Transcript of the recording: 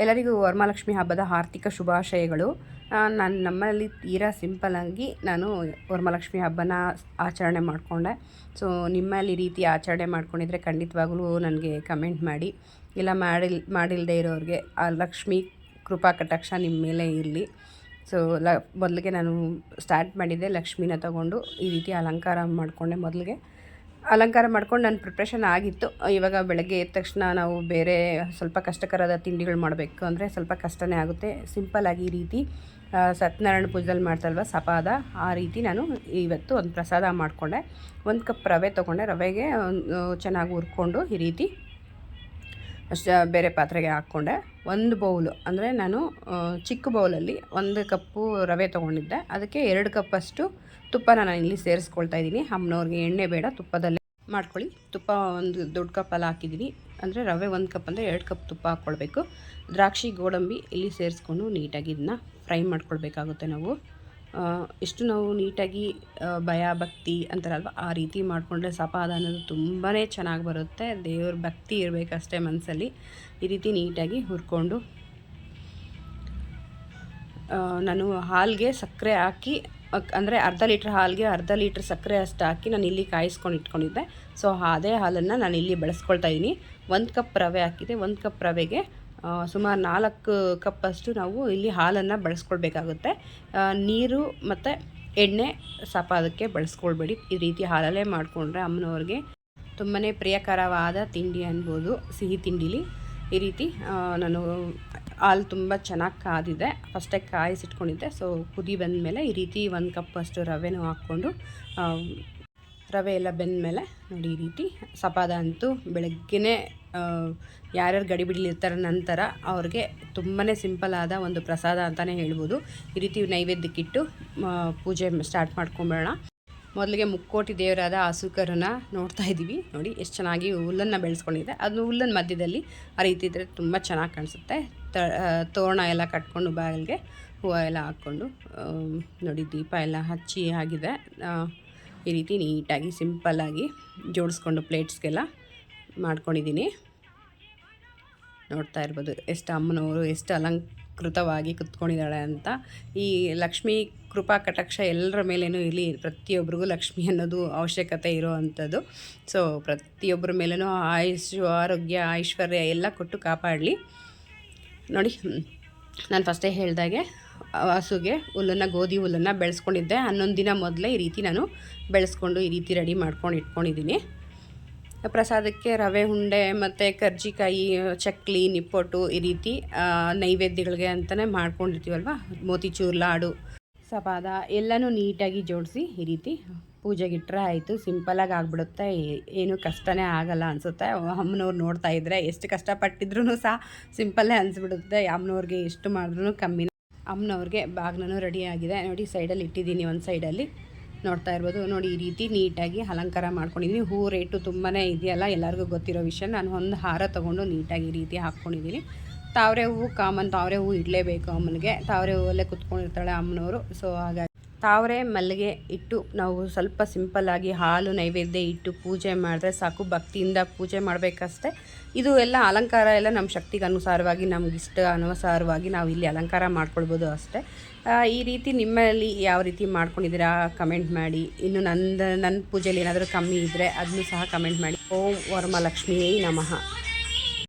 ಎಲ್ಲರಿಗೂ ವರಮಹಾಲಕ್ಷ್ಮಿ ಹಬ್ಬದ ಆರ್ಥಿಕ ಶುಭಾಶಯಗಳು. ನಾನು, ನಮ್ಮಲ್ಲಿ ತೀರಾ ಸಿಂಪಲಾಗಿ ನಾನು ವರಮಹಾಲಕ್ಷ್ಮಿ ಹಬ್ಬನ ಆಚರಣೆ ಮಾಡಿಕೊಂಡೆ. ಸೊ, ನಿಮ್ಮಲ್ಲಿ ರೀತಿ ಆಚರಣೆ ಮಾಡ್ಕೊಂಡಿದ್ರೆ ಖಂಡಿತವಾಗ್ಲೂ ನನಗೆ ಕಮೆಂಟ್ ಮಾಡಿ. ಇಲ್ಲ, ಮಾಡಿಲ್ ಮಾಡಿಲ್ಲದೆ ಇರೋರಿಗೆ ಆ ಲಕ್ಷ್ಮಿ ಕೃಪಾ ಕಟಾಕ್ಷ ನಿಮ್ಮ ಮೇಲೆ ಇರಲಿ. ಸೊ, ಲ, ಮೊದಲಿಗೆ ನಾನು ಸ್ಟಾರ್ಟ್ ಮಾಡಿದ್ದೆ ಲಕ್ಷ್ಮಿನ ತಗೊಂಡು ಈ ರೀತಿ ಅಲಂಕಾರ ಮಾಡಿಕೊಂಡೆ ಮೊದಲಿಗೆ. ಅಲಂಕಾರ ಮಾಡ್ಕೊಂಡು ನನ್ನ ಪ್ರಿಪ್ರೇಷನ್ ಆಗಿತ್ತು. ಇವಾಗ ಬೆಳಗ್ಗೆ ಎದ್ದ ತಕ್ಷಣ ನಾವು ಬೇರೆ ಸ್ವಲ್ಪ ಕಷ್ಟಕರದ ತಿಂಡಿಗಳು ಮಾಡಬೇಕು ಅಂದರೆ ಸ್ವಲ್ಪ ಕಷ್ಟನೇ ಆಗುತ್ತೆ. ಸಿಂಪಲ್ಲಾಗಿ ಈ ರೀತಿ ಸತ್ಯನಾರಾಯಣ ಪೂಜೆಯಲ್ಲಿ ಮಾಡ್ತಲ್ವ ಸಪಾದ, ಆ ರೀತಿ ನಾನು ಇವತ್ತು ಒಂದು ಪ್ರಸಾದ ಮಾಡಿಕೊಂಡೆ. ಒಂದು ಕಪ್ ರವೆ ತೊಗೊಂಡೆ. ರವೆಗೆ ಚೆನ್ನಾಗಿ ಹುರ್ಕೊಂಡು ಈ ರೀತಿ ಅಷ್ಟು ಬೇರೆ ಪಾತ್ರೆಗೆ ಹಾಕ್ಕೊಂಡೆ. ಒಂದು ಬೌಲು ಅಂದರೆ ನಾನು ಚಿಕ್ಕ ಬೌಲಲ್ಲಿ ಒಂದು ಕಪ್ಪು ರವೆ ತೊಗೊಂಡಿದ್ದೆ. ಅದಕ್ಕೆ ಎರಡು ಕಪ್ಪಷ್ಟು ತುಪ್ಪನ ನಾನು ಇಲ್ಲಿ ಸೇರಿಸ್ಕೊಳ್ತಾ ಇದ್ದೀನಿ. ಅಮ್ಮನವ್ರಿಗೆ ಎಣ್ಣೆ ಬೇಡ, ತುಪ್ಪದಲ್ಲೇ ಮಾಡ್ಕೊಳ್ಳಿ. ತುಪ್ಪ ಒಂದು ದೊಡ್ಡ ಕಪ್ಪಲ್ಲಿ ಹಾಕಿದ್ದೀನಿ. ಅಂದರೆ ರವೆ ಒಂದು ಕಪ್ ಅಂದರೆ ಎರಡು ಕಪ್ ತುಪ್ಪ ಹಾಕ್ಕೊಳ್ಬೇಕು ದ್ರಾಕ್ಷಿ, ಗೋಡಂಬಿ ಇಲ್ಲಿ ಸೇರಿಸ್ಕೊಂಡು ನೀಟಾಗಿ ಇದನ್ನ ಫ್ರೈ ಮಾಡ್ಕೊಳ್ಬೇಕಾಗುತ್ತೆ ನಾವು. ಇಷ್ಟು ನಾವು ನೀಟಾಗಿ ಭಯ, ಭಕ್ತಿ ಅಂತಾರಲ್ವ, ಆ ರೀತಿ ಮಾಡಿಕೊಂಡ್ರೆ ಸಪಾದ ಅನ್ನೋದು ತುಂಬಾ ಚೆನ್ನಾಗಿ ಬರುತ್ತೆ. ದೇವ್ರ ಭಕ್ತಿ ಇರಬೇಕಷ್ಟೇ ಮನಸ್ಸಲ್ಲಿ ಈ ರೀತಿ ನೀಟಾಗಿ ಹುರ್ಕೊಂಡು ನಾನು ಹಾಲಿಗೆ ಸಕ್ಕರೆ ಹಾಕಿ ಅಂದರೆ ಅರ್ಧ ಲೀಟ್ರ್ ಹಾಲಿಗೆ ಅರ್ಧ ಲೀಟ್ರ್ ಸಕ್ಕರೆ ಅಷ್ಟು ಹಾಕಿ ನಾನು ಇಲ್ಲಿ ಕಾಯಿಸ್ಕೊಂಡು ಇಟ್ಕೊಂಡಿದ್ದೆ. ಸೊ, ಅದೇ ಹಾಲನ್ನು ನಾನು ಇಲ್ಲಿ ಬಳಸ್ಕೊಳ್ತಾ ಇದ್ದೀನಿ ಒಂದು ಕಪ್ ರವೆ ಹಾಕಿದೆ. ಒಂದು ಕಪ್ ರವೆಗೆ ಸುಮಾರು ನಾಲ್ಕು ಕಪ್ಪಷ್ಟು ನಾವು ಇಲ್ಲಿ ಹಾಲನ್ನು ಬಳಸ್ಕೊಳ್ಬೇಕಾಗುತ್ತೆ. ನೀರು ಮತ್ತು ಎಣ್ಣೆ ಸಪಾದಕ್ಕೆ ಬಳಸ್ಕೊಳ್ಬೇಡಿ. ಈ ರೀತಿ ಹಾಲಲ್ಲೇ ಮಾಡಿಕೊಂಡ್ರೆ ಅಮ್ಮನವ್ರಿಗೆ ತುಂಬಾ ಪ್ರಿಯಕರವಾದ ತಿಂಡಿ ಅನ್ಬೋದು, ಸಿಹಿ ತಿಂಡಿಲಿ. ಈ ರೀತಿ ನಾನು ಹಾಲು ತುಂಬ ಚೆನ್ನಾಗಿ ಕಾದಿದೆ. ಫಸ್ಟೇ ಕಾಯಿಸಿಟ್ಕೊಂಡಿದ್ದೆ. ಸೊ ಕುದಿ ಬಂದಮೇಲೆ ಈ ರೀತಿ ಒಂದು ಕಪ್ ಅಷ್ಟು ರವೆನೂ ಹಾಕ್ಕೊಂಡು ರವೆ ಎಲ್ಲ ಬೆಂದಮೇಲೆ ನೋಡಿ ಈ ರೀತಿ ಸಪಾದ ಅಂತೂ ಬೆಳಗ್ಗೆನೇ ಯಾರ್ಯಾರು ಗಡಿಬಿಡಿಲಿರ್ತಾರೆ ನಂತರ ಅವ್ರಿಗೆ ತುಂಬಾ ಸಿಂಪಲ್ ಆದ ಒಂದು ಪ್ರಸಾದ ಅಂತಲೇ ಹೇಳ್ಬೋದು. ಈ ರೀತಿ ನೈವೇದ್ಯಕ್ಕಿಟ್ಟು ಪೂಜೆ ಸ್ಟಾರ್ಟ್ ಮಾಡ್ಕೊಂಬೇಡ ಮೊದಲಿಗೆ ಮುಕ್ಕೋಟಿ ದೇವರಾದ ಹಸುಕರನ್ನ ನೋಡ್ತಾ ಇದ್ದೀವಿ. ನೋಡಿ, ಎಷ್ಟು ಚೆನ್ನಾಗಿ ಹುಲ್ಲನ್ನು ಬೆಳೆಸ್ಕೊಂಡಿದೆ. ಅದು ಹುಲ್ಲನ್ನು ಮಧ್ಯದಲ್ಲಿ ಆ ರೀತಿ ಇದ್ದರೆ ತುಂಬ ಚೆನ್ನಾಗಿ ಕಾಣಿಸುತ್ತೆ. ತ ತೋರಣ ಎಲ್ಲ ಕಟ್ಕೊಂಡು ಬಾಗಿಲಿಗೆ ಹೂವು ಎಲ್ಲ ಹಾಕ್ಕೊಂಡು ನೋಡಿ, ದೀಪ ಎಲ್ಲ ಹಚ್ಚಿ ಆಗಿದೆ. ಈ ರೀತಿ ನೀಟಾಗಿ ಸಿಂಪಲ್ಲಾಗಿ ಜೋಡಿಸ್ಕೊಂಡು ಪ್ಲೇಟ್ಸ್ಗೆಲ್ಲ ಮಾಡ್ಕೊಂಡಿದ್ದೀನಿ. ನೋಡ್ತಾ ಇರ್ಬೋದು, ಎಷ್ಟು ಅಮ್ಮನವರು, ಎಷ್ಟು ಅಲಂಕೃತವಾಗಿ ಕುತ್ಕೊಂಡಿದ್ದಾಳೆ ಅಂತ. ಈ ಲಕ್ಷ್ಮೀ ಕೃಪಾ ಕಟಾಕ್ಷ ಎಲ್ಲರ ಮೇಲೇನೂ ಇರಲಿ ಪ್ರತಿಯೊಬ್ಬರಿಗೂ ಲಕ್ಷ್ಮಿ ಅನ್ನೋದು ಅವಶ್ಯಕತೆ ಇರೋ ಅಂಥದ್ದು ಸೊ ಪ್ರತಿಯೊಬ್ಬರ ಮೇಲೂ ಆಯುಷು, ಆರೋಗ್ಯ, ಐಶ್ವರ್ಯ ಎಲ್ಲ ಕೊಟ್ಟು ಕಾಪಾಡಲಿ. ನೋಡಿ, ನಾನು ಫಸ್ಟೇ ಹೇಳಿದಾಗೆ, ಹಸುಗೆ ಹುಲ್ಲನ್ನು, ಗೋಧಿ ಹುಲ್ಲನ್ನು ಬೆಳೆಸ್ಕೊಂಡಿದ್ದೆ. ಹನ್ನೊಂದು ದಿನ ಮೊದಲೇ ಈ ರೀತಿ ನಾನು ಬೆಳೆಸ್ಕೊಂಡು ಈ ರೀತಿ ರೆಡಿ ಮಾಡ್ಕೊಂಡು ಇಟ್ಕೊಂಡಿದ್ದೀನಿ. ಪ್ರಸಾದಕ್ಕೆ ರವೆ, ಉಂಡೆ ಮತ್ತು ಕರ್ಜಿಕಾಯಿ, ಚಕ್ಲಿ, ನಿಪ್ಪೊಟ್ಟು ಈ ರೀತಿ ನೈವೇದ್ಯಗಳಿಗೆ ಅಂತಲೇ ಮಾಡ್ಕೊಂಡಿರ್ತೀವಲ್ವ? ಮೋತಿಚೂರ್ ಲಾಡು, ಸಪಾದ ಎಲ್ಲನೂ ನೀಟಾಗಿ ಜೋಡಿಸಿ ಈ ರೀತಿ ಪೂಜೆಗಿಟ್ರೆ ಆಯಿತು. ಸಿಂಪಲಾಗಿ ಆಗಿಬಿಡುತ್ತೆ. ಏನು ಕಷ್ಟನೇ ಆಗಲ್ಲ ಅನಿಸುತ್ತೆ. ಅಮ್ಮನವ್ರು ನೋಡ್ತಾ ಇದ್ದರೆ ಎಷ್ಟು ಕಷ್ಟಪಟ್ಟಿದ್ರು ಸಹ ಸಿಂಪಲ್ಲೇ ಅನಿಸ್ಬಿಡುತ್ತೆ. ಅಮ್ಮನವ್ರಿಗೆ ಎಷ್ಟು ಮಾಡಿದ್ರು ಕಮ್ಮಿ ಅಮ್ಮನವ್ರಿಗೆ ಬಾಗ್ನೂ ರೆಡಿ ಆಗಿದೆ. ನೋಡಿ ಸೈಡಲ್ಲಿ ಇಟ್ಟಿದ್ದೀನಿ ಒಂದು ಸೈಡಲ್ಲಿ ನೋಡ್ತಾ ಇರ್ಬೋದು. ನೋಡಿ, ಈ ರೀತಿ ನೀಟಾಗಿ ಅಲಂಕಾರ ಮಾಡ್ಕೊಂಡಿದ್ದೀನಿ. ಹೂ ರೇಟು ತುಂಬಾ ಇದೆಯಲ್ಲ, ಎಲ್ಲರಿಗೂ ಗೊತ್ತಿರೋ ವಿಷಯ. ನಾನು ಒಂದು ಹಾರ ತೊಗೊಂಡು ನೀಟಾಗಿ ಈ ರೀತಿ ಹಾಕ್ಕೊಂಡಿದ್ದೀನಿ. ತಾವರೆ ಹೂವು ಕಾಮನ್ ತಾವರೆ ಹೂವು ಇಡಲೇಬೇಕು ಅಮ್ಮನಿಗೆ. ತಾವರೆ ಹೂವಲ್ಲೇ ಕುತ್ಕೊಂಡಿರ್ತಾಳೆ ಅಮ್ಮನವರು. ಸೊ ಹಾಗಾಗಿ ತಾವರೆ ಮಲ್ಲಿಗೆ ಇಟ್ಟು ನಾವು ಸ್ವಲ್ಪ ಸಿಂಪಲ್ಲಾಗಿ ಹಾಲು ನೈವೇದ್ಯ ಇಟ್ಟು ಪೂಜೆ ಮಾಡಿದ್ರೆ ಸಾಕು, ಭಕ್ತಿಯಿಂದ ಪೂಜೆ ಮಾಡಬೇಕಷ್ಟೆ. ಇದು ಎಲ್ಲ ಅಲಂಕಾರ ಎಲ್ಲ ನಮ್ಮ ಶಕ್ತಿಗೆ ಅನುಸಾರವಾಗಿ, ನಮ್ಗೆ ಇಷ್ಟ ಅನುಸಾರವಾಗಿ ನಾವು ಇಲ್ಲಿ ಅಲಂಕಾರ ಮಾಡ್ಕೊಳ್ಬೋದು ಅಷ್ಟೇ. ಈ ರೀತಿ ನಿಮ್ಮಲ್ಲಿ ಯಾವ ರೀತಿ ಮಾಡ್ಕೊಂಡಿದ್ದೀರಾ ಕಮೆಂಟ್ ಮಾಡಿ. ಇನ್ನು ನಂದು, ನನ್ನ ಪೂಜೆಯಲ್ಲಿ ಏನಾದರೂ ಕಮ್ಮಿ ಇದ್ದರೆ ಅದನ್ನು ಸಹ ಕಮೆಂಟ್ ಮಾಡಿ. ಓಂ ವರಮಲಕ್ಷ್ಮಿಯೇ ನಮಃ.